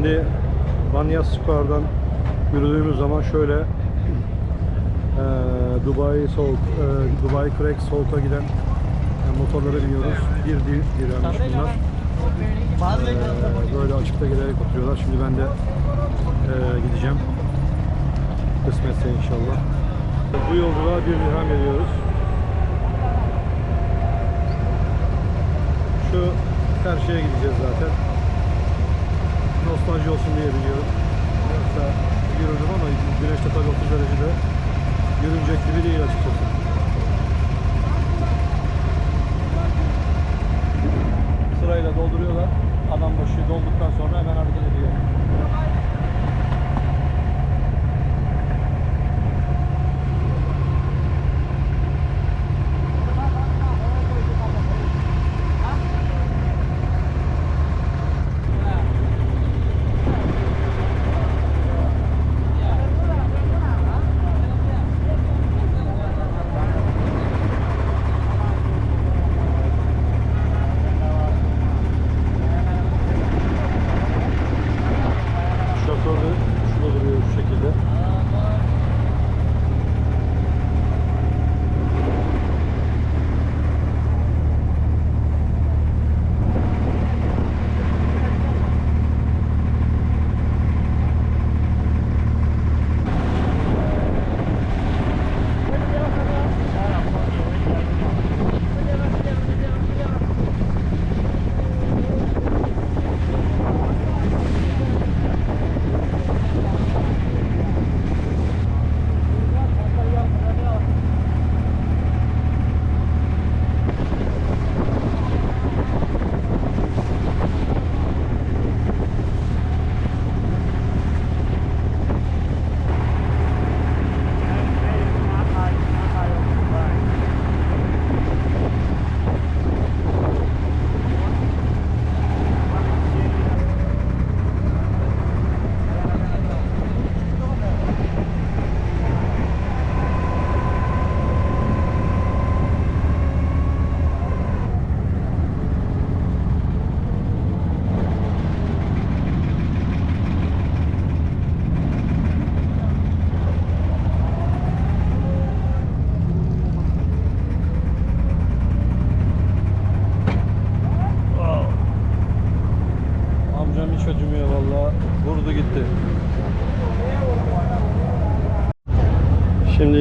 Şimdi Banya Square'dan yürüdüğümüz zaman şöyle eee Dubai Soğuk, eee, Dubai Crack Soğuk'a giden e, motorlara biniyoruz. Bir dir dirhenmiş bunlar. Eee, böyle açıkta gelerek oturuyorlar. Şimdi ben de eee, gideceğim. Kısmetse inşallah. Bu yolculuğa bir dirhem veriyoruz. Şu karşıya gideceğiz zaten. Nostalji olsun diye biliyorum. Yoksa yürüdüm ama güneşte tabii 30 derecede yürünecek gibi değil açıkçası. Sırayla dolduruyorlar. Adam başı dolduktan sonra hemen hareket ediyor.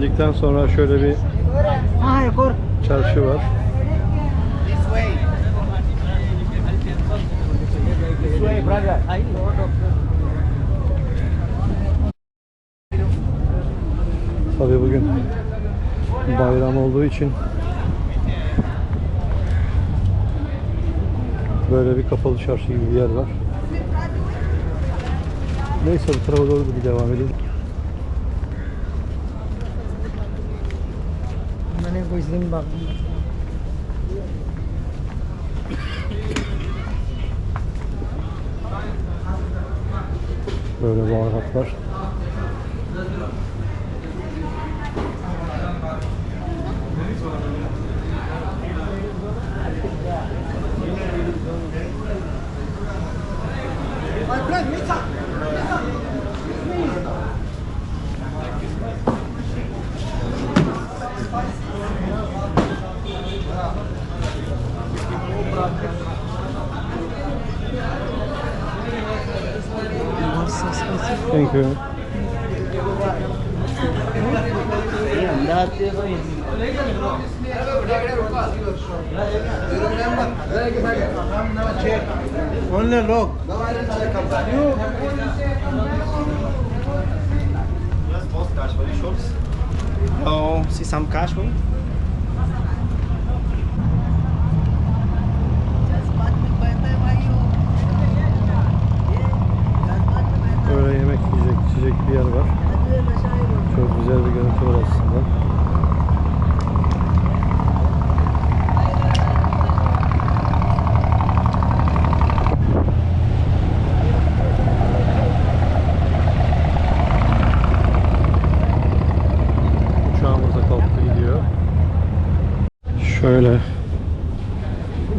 İndikten sonra şöyle bir çarşı var. Tabii bugün bayram olduğu için böyle bir kapalı çarşı gibi bir yer var. Neyse bu tarafa doğru bir devam edelim. Oraya gözlerini bak. Böyle baharatlar. Bırak, ne tak? છે only લોક Oh, see some cash one?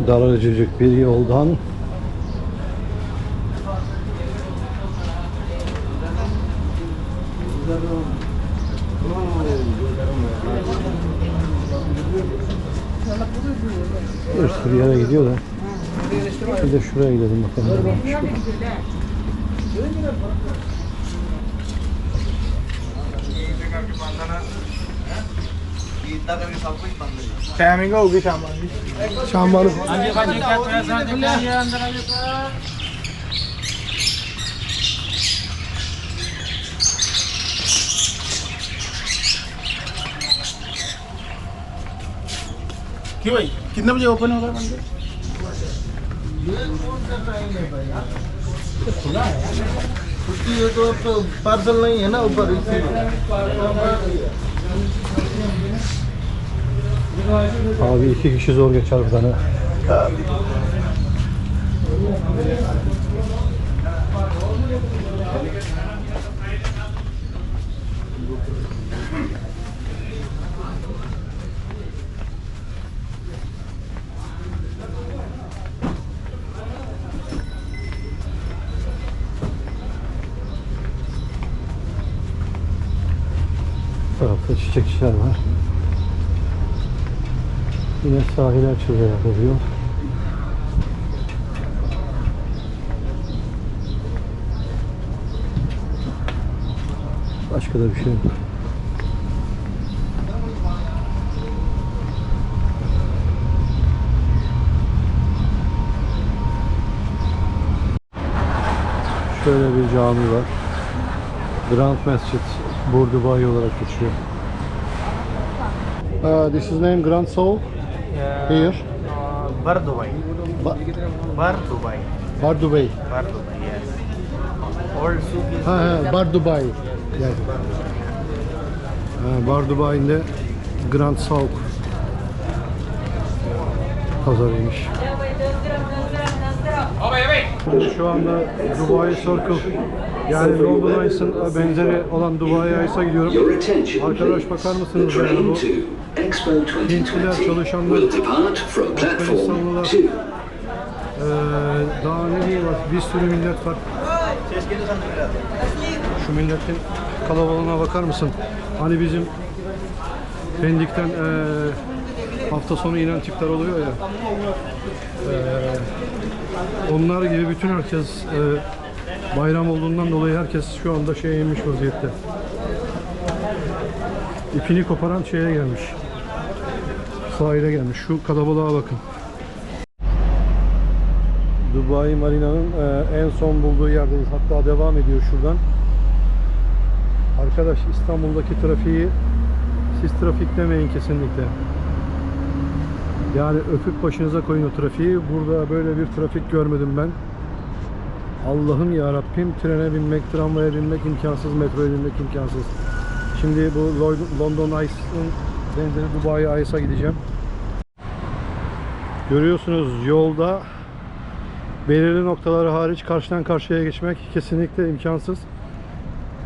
daracıcık bir yoldan bir sürü yere gidiyor da bir de şuraya gidelim bakalım. Şuraya. Timing होगी शाम शाम क्यों भाई? कितने बजे ओपन होगा मंदिर? छुट्टी है तो अब तो पार्सल नहीं है ना ऊपर Abi iki kişi zor geçer buradan ha. Tarafta çiçekçiler var. Yine sahil açılıyor oluyor. Başka da bir şey yok. Şöyle bir cami var. Grand Mescid, Burdubai olarak geçiyor. Uh, this is name Grand Soul. Here? Bar Dubai. Ba Bar Dubai. Bar Dubai. Bar Dubai, yes. All soup is ha, ha, Bar Dubai. Yes. Bar Dubai'nde Grand Sauk pazarıymış. Şu anda Dubai Circle yani London Ice'ın benzeri olan Dubai Ice'a gidiyorum. Arkadaş bakar mısınız yani bu Hintliler, 2020 çalışanlar, Afganistanlılar. 2. Ee, daha ne diyeyim var bir sürü millet var. Şu milletin kalabalığına bakar mısın? Hani bizim Pendik'ten ee, hafta sonu inen tipler oluyor ya. Ee, onlar gibi bütün herkes ee, bayram olduğundan dolayı herkes şu anda şeye inmiş vaziyette. İpini koparan şeye gelmiş. Sahile gelmiş. Şu kalabalığa bakın. Dubai Marina'nın e, en son bulduğu yerdeyiz. Hatta devam ediyor şuradan. Arkadaş İstanbul'daki trafiği siz trafik demeyin kesinlikle. Yani öpüp başınıza koyun o trafiği. Burada böyle bir trafik görmedim ben. Allah'ım ya Rabbim trene binmek, tramvaya binmek imkansız, metroya binmek imkansız. Şimdi bu London Ice'ın benzeri Dubai Ice'a gideceğim. Görüyorsunuz yolda belirli noktaları hariç karşıdan karşıya geçmek kesinlikle imkansız.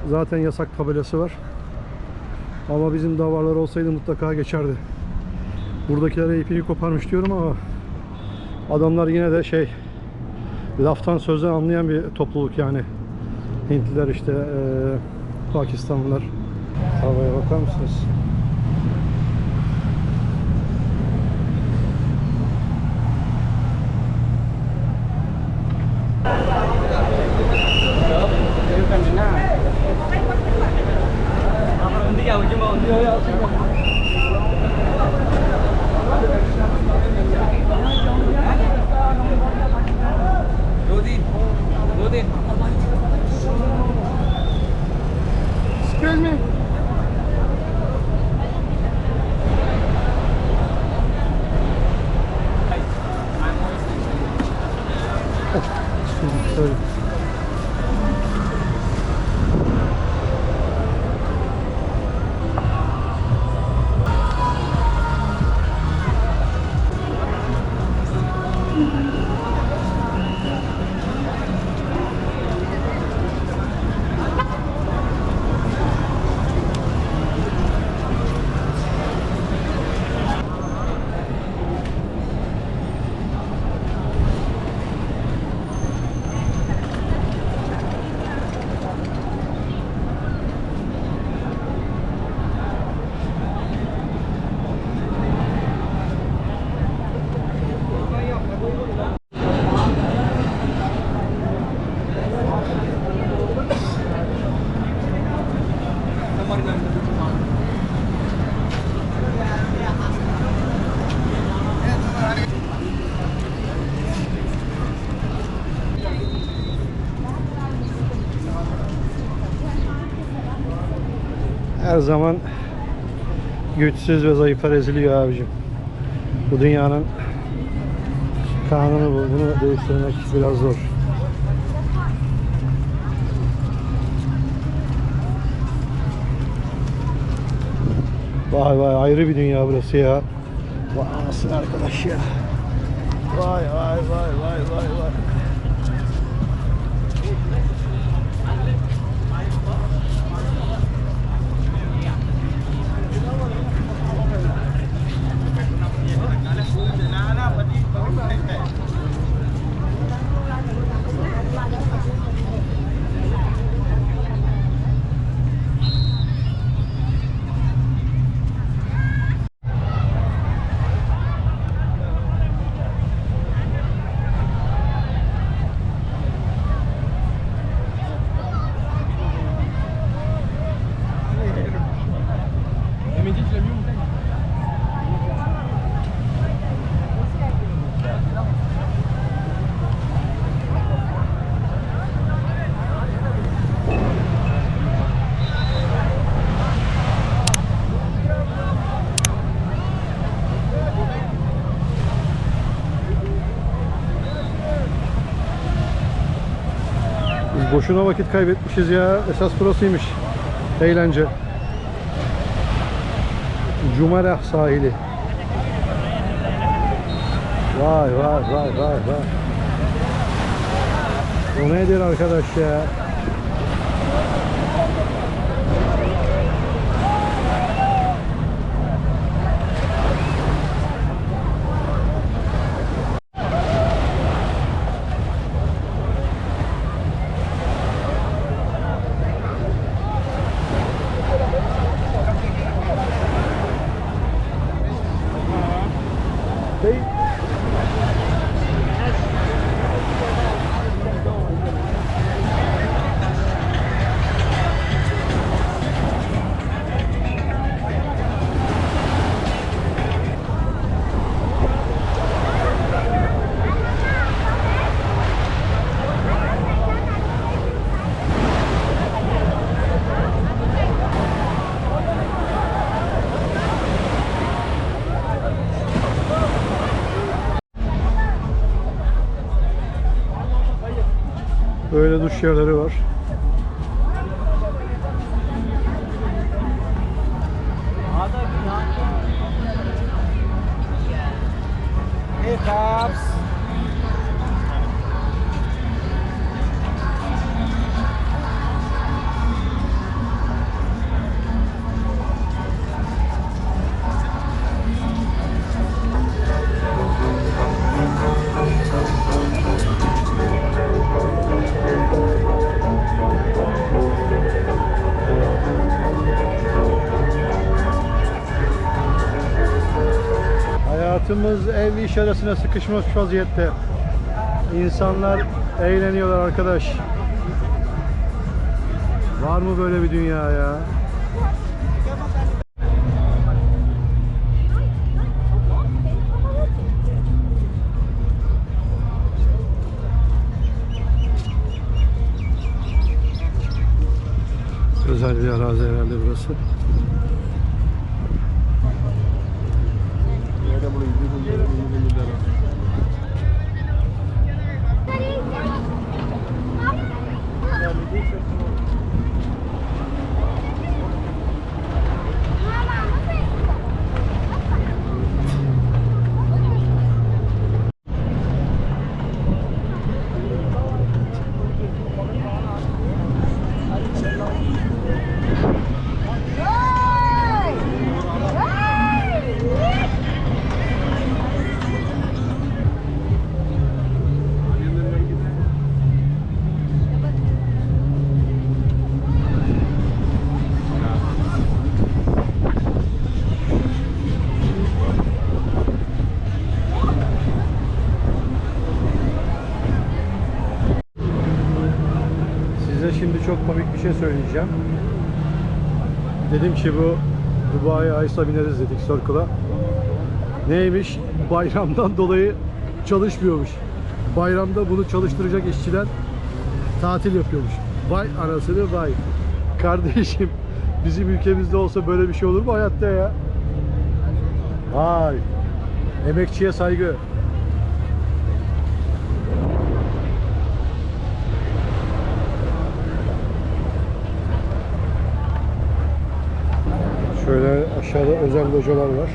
Zaten yasak tabelası var. Ama bizim davarlar olsaydı mutlaka geçerdi. Buradakilere ipini koparmış diyorum ama adamlar yine de şey laftan sözden anlayan bir topluluk yani. Hintliler işte eee Pakistanlılar. Havaya bakar mısınız? Excuse me. Oh, excuse me. Sorry. Her zaman güçsüz ve zayıflar eziliyor abicim. Bu dünyanın kanunu bu. Bunu değiştirmek biraz zor. Vay vay ayrı bir dünya burası ya. Vay anasını arkadaş ya. Vay vay vay vay vay vay. Boşuna vakit kaybetmişiz ya. Esas burasıymış. Eğlence. Cumarah sahili. Vay vay vay vay vay. O nedir arkadaş ya? sure that it Hayatımız ev iş arasına sıkışmış vaziyette. İnsanlar eğleniyorlar arkadaş. Var mı böyle bir dünya ya? Özel bir arazi herhalde burası. Çok komik bir şey söyleyeceğim. Dedim ki bu Dubai Ice'a bineriz dedik Circle'a. Neymiş? Bayramdan dolayı çalışmıyormuş. Bayramda bunu çalıştıracak işçiler tatil yapıyormuş. Vay anasını vay. Kardeşim bizim ülkemizde olsa böyle bir şey olur mu hayatta ya? Vay. Emekçiye saygı. Şöyle aşağıda özel localar var.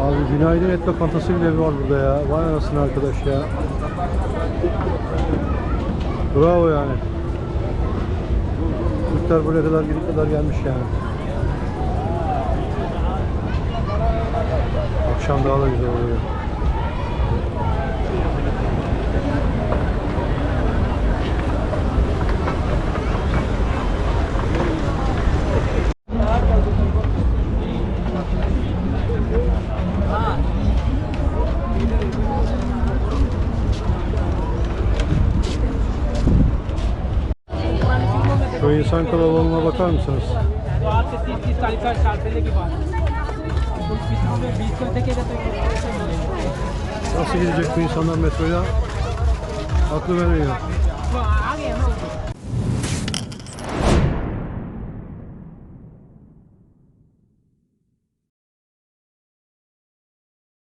Abi günaydın et lokantası bile var burada ya. Vay anasını arkadaş ya. Bravo yani. Türkler buraya kadar gidip kadar gelmiş yani. Akşam daha da güzel oluyor. insan kalabalığına bakar mısınız? Nasıl gidecek bu insanlar metroya? Aklım ermiyor.